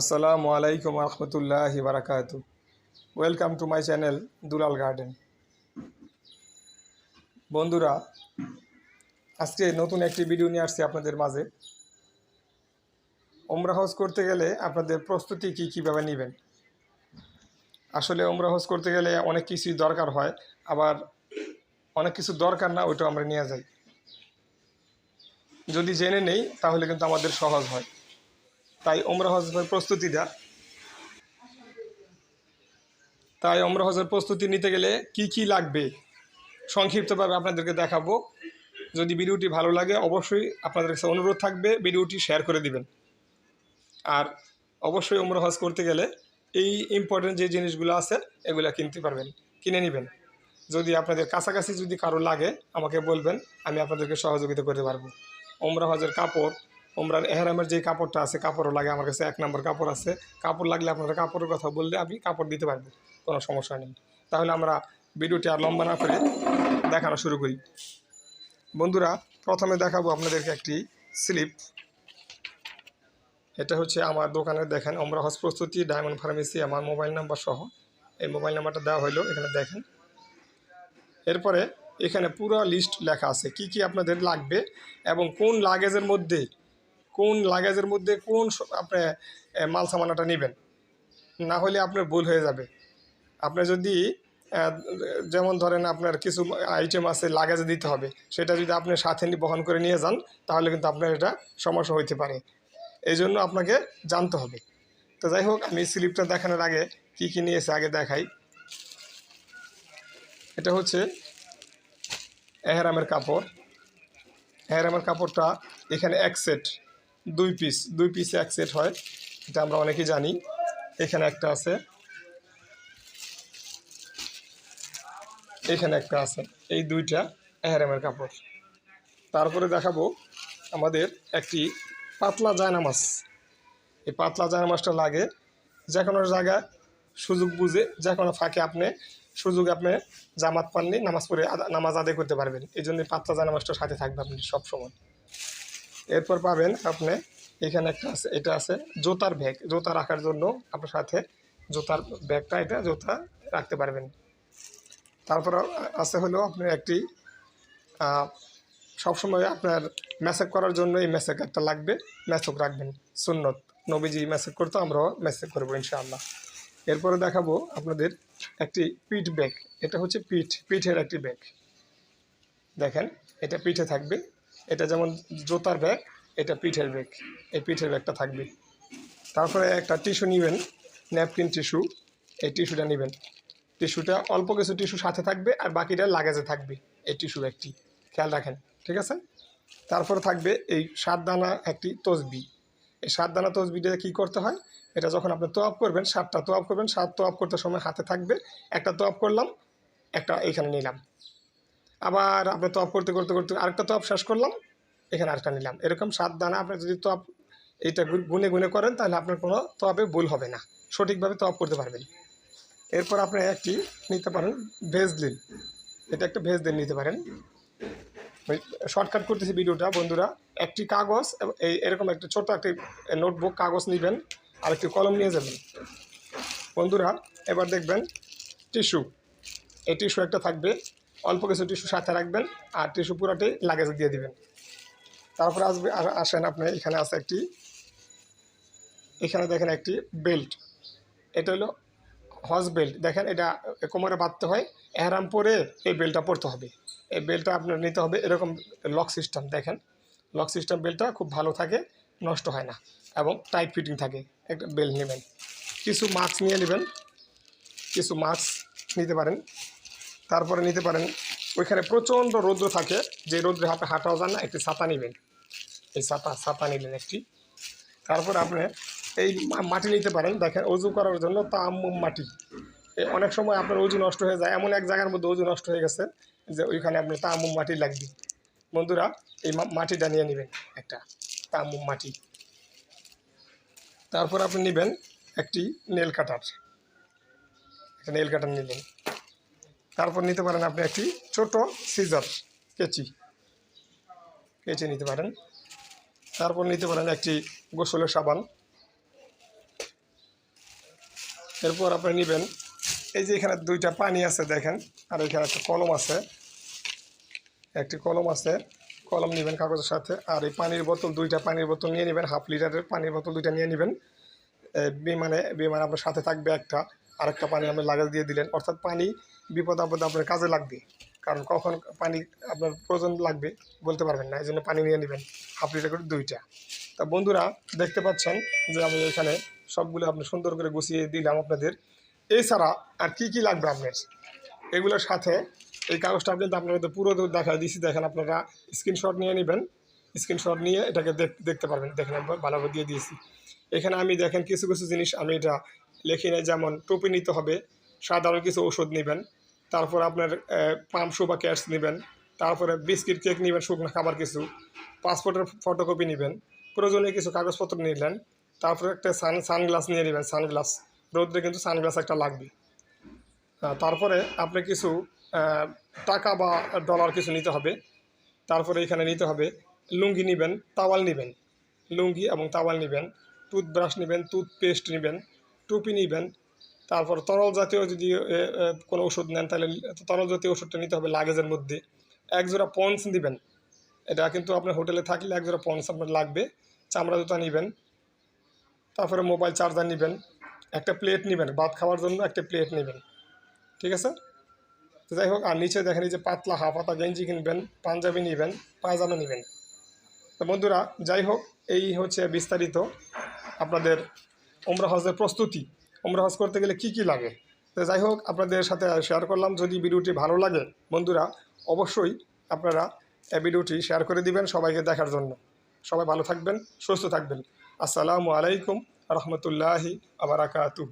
আসসালামু আলাইকুম রহমতুল্লাহি বারাকাতু। Welcome to my channel Dulal garden বন্ধুরা, আজকে নতুন একটি ভিডিও নিয়ে আসছি আপনাদের মাঝে। ওমরা হজ করতে গেলে আপনাদের প্রস্তুতি কী কীভাবে নেবেন? আসলে ওমরা হজ করতে গেলে অনেক কিছুই দরকার হয়, আবার অনেক কিছু দরকার না ওইটা আমরা নিয়ে যাই। যদি জেনে নেই, তাহলে কিন্তু আমাদের সহজ হয়। তাই ওমরা হজের প্রস্তুতি দেয়। তাই ওমরা হজের প্রস্তুতি নিতে গেলে কি কি লাগবে সংক্ষিপ্তভাবে আপনাদেরকে দেখাবো। যদি ভিডিওটি ভালো লাগে অবশ্যই আপনাদের কাছে অনুরোধ থাকবে ভিডিওটি শেয়ার করে দিবেন। আর অবশ্যই ওমরা হজ করতে গেলে এই ইম্পর্টেন্ট যে জিনিসগুলো আছে এগুলো কিনতে পারবেন, কিনে নেবেন। যদি আপনাদের কাছাকাছি যদি কারও লাগে আমাকে বলবেন, আমি আপনাদেরকে সহযোগিতা করতে পারব। ওমরা হজের কাপড় ওমরার এহরামের যে কাপড়টা আছে, কাপড়ও লাগে আমার কাছে, এক নম্বর কাপড় আছে। কাপড় লাগলে আপনারা কাপড়ের কথা বললে আমি কাপড় দিতে পারব কোনো সমস্যা নেই। তাহলে আমরা ভিডিওটি আর লম্বা না করে দেখানো শুরু করি। বন্ধুরা, প্রথমে দেখাবো আপনাদেরকে একটি স্লিপ। এটা হচ্ছে আমার দোকানে দেখেন আমরা হজ প্রস্তুতি, ডায়মন্ড ফার্মেসি, আমার মোবাইল নাম্বার সহ। এই মোবাইল নাম্বারটা দেওয়া হলো এখানে দেখেন। এরপরে এখানে পুরো লিস্ট লেখা আছে, কি কি আপনাদের লাগবে এবং কোন লাগেজের মধ্যে কোন লাগেজের মধ্যে কোন আপনি মাল সামানাটা নেবেন। না হলে আপনার ভুল হয়ে যাবে। আপনি যদি যেমন ধরেন আপনার কিছু আইটেম আছে লাগেজে দিতে হবে, সেটা যদি আপনি সাথে বহন করে নিয়ে যান, তাহলে কিন্তু আপনার এটা সমস্যা হইতে পারে। এই জন্য আপনাকে জানতে হবে। তো যাই হোক, আমি স্লিপটা দেখানোর আগে কি কি নিয়েছে আগে দেখাই। এটা হচ্ছে এহরামের কাপড়। এহরামের কাপড়টা এখানে এক সেট দুই পিস দুই পিসে এক সেট হয়, এটা আমরা অনেকেই জানি। এখানে একটা আছে। এখানে একটা আছে। এই দুইটা এহরামের কাপড়। তারপরে দেখাবো আমাদের একটি পাতলা জায়নামাজ। এই পাতলা জায়নামাজটা লাগে যে কোনো জায়গায় সুযোগ বুঝে, যে কোনো ফাঁকে আপনি সুযোগ আপনি জামাত পাননি, নামাজ পড়ে নামাজ আদায় করতে পারবেন। এই জন্য পাতলা জায়নামাজটা সাথে থাকবে আপনি সবসময়। এরপর পাবেন আপনি এখানে একটা আছে, এটা আছে জুতার ব্যাগ জুতা রাখার জন্য আপনার সাথে জুতার ব্যাগটা এটা জুতা রাখতে পারবেন। তারপর আছে হলো আপনার একটি সবসময় আপনার মেসেজ করার জন্য এই ম্যাসেজ একটা লাগবে ম্যাসেজ রাখবেন, সুন্নত। নবীজি মেসেজ করতো, আমরাও মেসেজ করব ইনশাআল্লাহ। এরপরে দেখাবো আপনাদের একটি পিঠ ব্যাগ এটা হচ্ছে পিঠ, পিঠের একটি ব্যাগ দেখেন, এটা পিঠে থাকবে। এটা যেমন জুতার ব্যাগ, এটা পিঠের ব্যাগ। এই পিঠের ব্যাগটা থাকবে। তারপরে একটা টিস্যু নেবেন, ন্যাপকিন টিস্যু। এই টিস্যুটা নেবেন। টিস্যুটা অল্প কিছু টিস্যু সাথে থাকবে আর বাকিটা লাগেজে থাকবে এই টিস্যু ব্যাগটি। খেয়াল রাখেন, ঠিক আছে? তারপরে থাকবে এই সাত দানা একটি তসবি। এই সাত দানা তসবিটা কী করতে হয়? এটা যখন আপনি তোয়াব করবেন, সাতটা তোয়াব করবেন, সাত তোয়াব করতে সময় হাতে থাকবে। একটা তোয়াব করলাম, একটা এইখানে নিলাম। আবার আপনি তপ করতে করতে করতে আরেকটা তপ শেষ করলাম, এখানে আরেকটা নিলাম। এরকম সাত দানা আপনি যদি তপ এইটা গুনে গুনে করেন, তাহলে আপনার কোনো তপে ভুল হবে না। সঠিকভাবে তপ করতে পারবেন। এরপর আপনি একটি নিতে পারেন ভেজলিন। এটা একটা ভেজলিন নিতে পারেন। শর্টকাট করতেছি ভিডিওটা, বন্ধুরা। একটি কাগজ এই এরকম একটা ছোট একটি নোটবুক কাগজ নেবেন আর একটি কলম নিয়ে যাবেন। বন্ধুরা, এবার দেখবেন টিস্যু। এই টিস্যু একটা থাকবে অল্প কিছু টিস্যু সাথে রাখবেন আর টিস্যু পুরাটি লাগেজে দিয়ে দিবেন। তারপরে আসবে আসেন আপনি, এখানে আছে একটি, এখানে দেখেন একটি বেল্ট এটা হলো হজ বেল্ট দেখেন এটা কোমরে বাঁধতে হয়, এহরাম পরে এই বেল্টটা পরতে হবে। এই বেল্টটা আপনার নিতে হবে এরকম লক সিস্টেম দেখেন। লক সিস্টেম বেল্টটা খুব ভালো থাকে, নষ্ট হয় না এবং টাইট ফিটিং থাকে, একটা বেল্ট নেবেন। কিছু মাস্ক নিয়ে নেবেন, কিছু মাস্ক নিতে পারেন। তারপরে নিতে পারেন, ওইখানে প্রচণ্ড রৌদ্র থাকে, যে রৌদ্রে হাতে হাঁটাও যান না, একটি ছাতা নেবেন। এই ছাতা ছাতা নিলেন একটি। তারপর আপনি এই মাটি নিতে পারেন, দেখেন অজু করার জন্য তাম্মুম মাটি। অনেক সময় আপনার অজু নষ্ট হয়ে যায়, এমন এক জায়গার মধ্যে অজু নষ্ট হয়ে গেছে যে ওইখানে আপনার তাম্মুম মাটি লাগবে। বন্ধুরা, এই মাটিটা নিয়ে নেবেন একটা তাম্মুম মাটি। তারপর আপনি নেবেন একটি নেল কাটার। একটা নেল কাটার নিলেন। তারপর নিতে পারেন আপনি একটি ছোট সিজার কেচি। কেচি নিতে পারেন। তারপর নিতে পারেন একটি গোসলের সাবান। এরপর আপনি নেবেন, এই যে এখানে দুইটা পানি আছে দেখেন, আর এখানে একটা কলম আছে। একটি কলম আছে, কলম নেবেন কাগজের সাথে, আর এই পানির বোতল, দুইটা পানির বোতল নিয়ে নেবেন, হাফ লিটারের পানির বোতল দুইটা নিয়ে নেবেন। বিমানে বিমানে আপনার সাথে থাকবে একটা। আরেকটা পানি আপনি লাগাই দিয়ে দিলেন। অর্থাৎ পানি বিপদ আপদে আপনার কাজে লাগবে। কারণ কখন পানি আপনার প্রয়োজন লাগবে বলতে পারবেন না এই জন্য পানি নিয়ে নেবেন হাফ লিটার করে দুইটা। তা বন্ধুরা, দেখতে পাচ্ছেন যে আমি এখানে সবগুলো আপনি সুন্দর করে গুছিয়ে দিলাম আপনাদের। এছাড়া আর কি কি লাগবে আপনার? এগুলোর সাথে এই কাগজটা কিন্তু আপনাদের পুরো দেখা দিয়েছি দেখেন আপনারা স্ক্রিনশট নিয়ে নেবেন। স্ক্রিনশট নিয়ে এটাকে দেখ- দেখতে পারবেন। দেখেন ভালোভাবে দিয়ে দিয়েছি। এখানে আমি দেখেন কিছু কিছু জিনিস আমি এটা লিখি নাই যেমন টুপি নিতে হবে সাধারণ কিছু ওষুধ নেবেন। তারপর আপনার পাম্পশু বা ক্যাশ নেবেন। তারপরে বিস্কিট, কেক নেবেন, শুকনো খাবার কিছু। পাসপোর্টের ফটোকপি নেবেন। প্রয়োজনীয় কিছু কাগজপত্র নিলেন। তারপরে একটা সান, সানগ্লাস নিয়ে নেবেন, সানগ্লাস। রোদ্রে কিন্তু সানগ্লাস একটা লাগবে। তারপরে আপনি কিছু টাকা বা ডলার কিছু নিতে হবে। তারপরে এখানে নিতে হবে, লুঙ্গি নেবেন, তাওয়াল নেবেন। লুঙ্গি এবং তাওয়াল নেবেন, টুথব্রাশ নেবেন, টুথপেস্ট নেবেন। টুপি নিবেন, তারপর তরল জাতীয় যদি কোনো ওষুধ নেন, তাহলে তরল জাতীয় ওষুধটা নিতে হবে লাগেজের মধ্যে। এক জোড়া পন্স নেবেন, এটা কিন্তু আপনার হোটেলে থাকলে এক জোড়া পন্স আপনার লাগবে, চামড়া জুতা নেবেন, তারপরে মোবাইল চার্জার নেবেন, একটা প্লেট নেবেন, ভাত খাওয়ার জন্য একটা প্লেট নেবেন, ঠিক আছে? যাই হোক, আর নিচে দেখেন যে পাতলা হাফাতা গেঞ্জি কিনবেন, পাঞ্জাবি নেবেন, পায়জামা নেবেন। তো বন্ধুরা, যাই হোক, এই হচ্ছে বিস্তারিত আপনাদের ওমরা হজের প্রস্তুতি। ওমরা হজ করতে গেলে কি কি লাগে? তো যাই হোক, আপনাদের সাথে শেয়ার করলাম। যদি ভিডিওটি ভালো লাগে, বন্ধুরা, অবশ্যই আপনারা এই ভিডিওটি শেয়ার করে দিবেন সবাইকে দেখার জন্য। সবাই ভালো থাকবেন, সুস্থ থাকবেন। আসসালামু আলাইকুম রহমতুল্লাহি আবরাকাতু